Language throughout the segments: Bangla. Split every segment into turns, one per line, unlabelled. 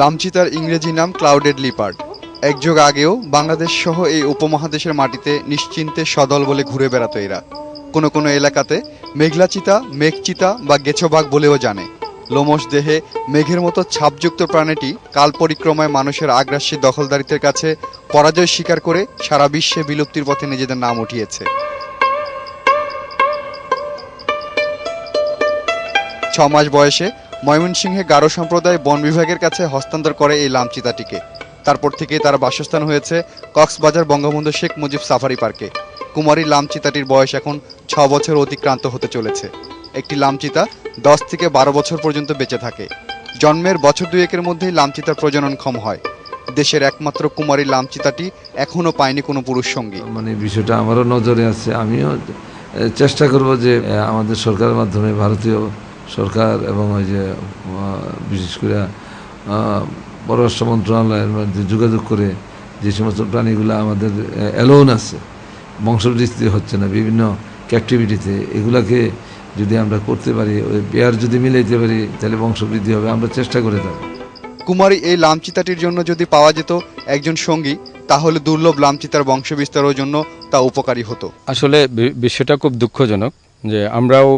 লামচিতার ইংরেজি নাম ক্লাউডেড লিপার্ড। এক যুগ আগেও বাংলাদেশ সহ এই উপমহাদেশের মাটিতে নিশ্চিন্তে সদল বলে ঘুরে বেড়াতো এরা। কোনো কোনো এলাকাতে মেঘলা চিতা মেঘচিতা বা গেছোবাগ বলেও জানে। লোমশ দেহে মেঘের মতো ছাপযুক্ত প্রাণীটি কাল পরিক্রমায় মানুষের আগ্রাসী দখলদারিত্বের কাছে পরাজয় স্বীকার করে সারা বিশ্বে বিলুপ্তির পথে নিজেদের নাম উঠিয়েছে। ছ মাস বয়সে ময়মনসিংহে গারো সম্প্রদায় বন বিভাগের কাছে হস্তান্তর করে এই লামচিতাটিকে। তারপর থেকে তার বাসস্থান হয়েছে কক্সবাজার বঙ্গবন্ধু শেখ মুজিব সাফারি পার্কে। কুমারী লামচিতাটির বয়স এখন ছ বছর অতিক্রান্ত হতে চলেছে। একটি লামচিতা দশ থেকে বারো বছর পর্যন্ত বেঁচে থাকে। জন্মের বছর দুয়েকের মধ্যেই লামচিতার প্রজননক্ষম হয়। দেশের একমাত্র কুমারী লামচিতাটি এখনও পায়নি কোনো পুরুষ সঙ্গী।
মানে বিষয়টা আমারও নজরে আছে। আমিও চেষ্টা করব যে আমাদের সরকারের মাধ্যমে ভারতীয় সরকার এবং ওই যে বিশেষ করে পররাষ্ট্র মন্ত্রণালয়ের মধ্যে যোগাযোগ করে যে সমস্ত প্রাণীগুলো আমাদের অ্যালোন আছে বংশবৃদ্ধি হচ্ছে না বিভিন্ন ক্যাক্টিভিটিতে এগুলাকে যদি আমরা করতে পারি ওই পেয়ার যদি মিলাইতে পারি তাহলে বংশবৃদ্ধি হবে আমরা চেষ্টা করে থাকি
কুমারী এই লামচিতাটির জন্য যদি পাওয়া যেত একজন সঙ্গী তাহলে দুর্লভ লামচিতার বংশবিস্তারের জন্য তা উপকারী হতো।
আসলে বিষয়টা খুব দুঃখজনক। যে আমরাও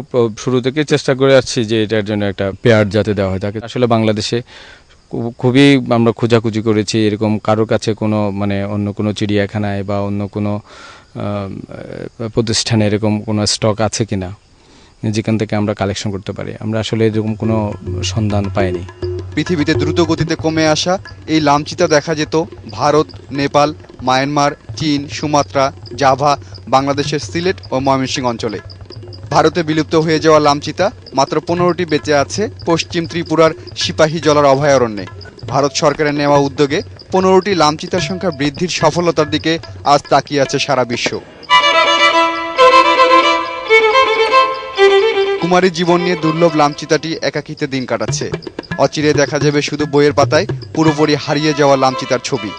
শুরু থেকে চেষ্টা করে আসছি যে এটার জন্য একটা পেয়ার যাতে দেওয়া হয়। তাকে আসলে বাংলাদেশে খুবই আমরা খোঁজাখুঁজি করেছি, এরকম কারোর কাছে কোনো মানে অন্য কোনো চিড়িয়াখানায় বা অন্য কোনো প্রতিষ্ঠানে এরকম কোনো স্টক আছে কি না যেখান থেকে আমরা কালেকশন করতে পারি। আমরা আসলে এরকম কোনো সন্ধান পাইনি।
পৃথিবীতে দ্রুত গতিতে কমে আসা এই লামচিতা দেখা যেত। ভারত, নেপাল, মায়ানমার, চীন, সুমাত্রা, জাভা, বাংলাদেশের সিলেট ও ময়মনসিংহ অঞ্চলে। ভারতে বিলুপ্ত হয়ে যাওয়া লামচিতা মাত্র পনেরোটি বেঁচে আছে পশ্চিম ত্রিপুরার সিপাহী জলার অভয়ারণ্যে। ভারত সরকারের নেওয়া উদ্যোগে পনেরোটি লামচিতার সংখ্যা বৃদ্ধির সফলতার দিকে আজ তাকিয়ে আছে সারা বিশ্ব। কুমারী জীবন নিয়ে দুর্লভ লামচিতাটি একাকিতে দিন কাটাচ্ছে। অচিরে দেখা যাবে শুধু বইয়ের পাতায়, পুরোপুরি হারিয়ে যাওয়া লামচিতার ছবি।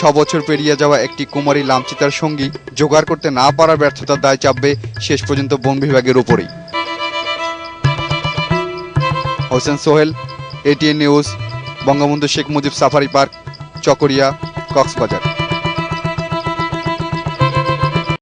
ছ বছর পেরিয়ে যাওয়া একটি কুমারী লামচিতার সঙ্গী জোগাড় করতে না পারার ব্যর্থতার দায় চাপবে শেষ পর্যন্ত বন বিভাগের উপরেই। Hossain Sohel ATN news Bangabandhu Sheikh Mujib safari park, Chakaria, Cox's Bazar.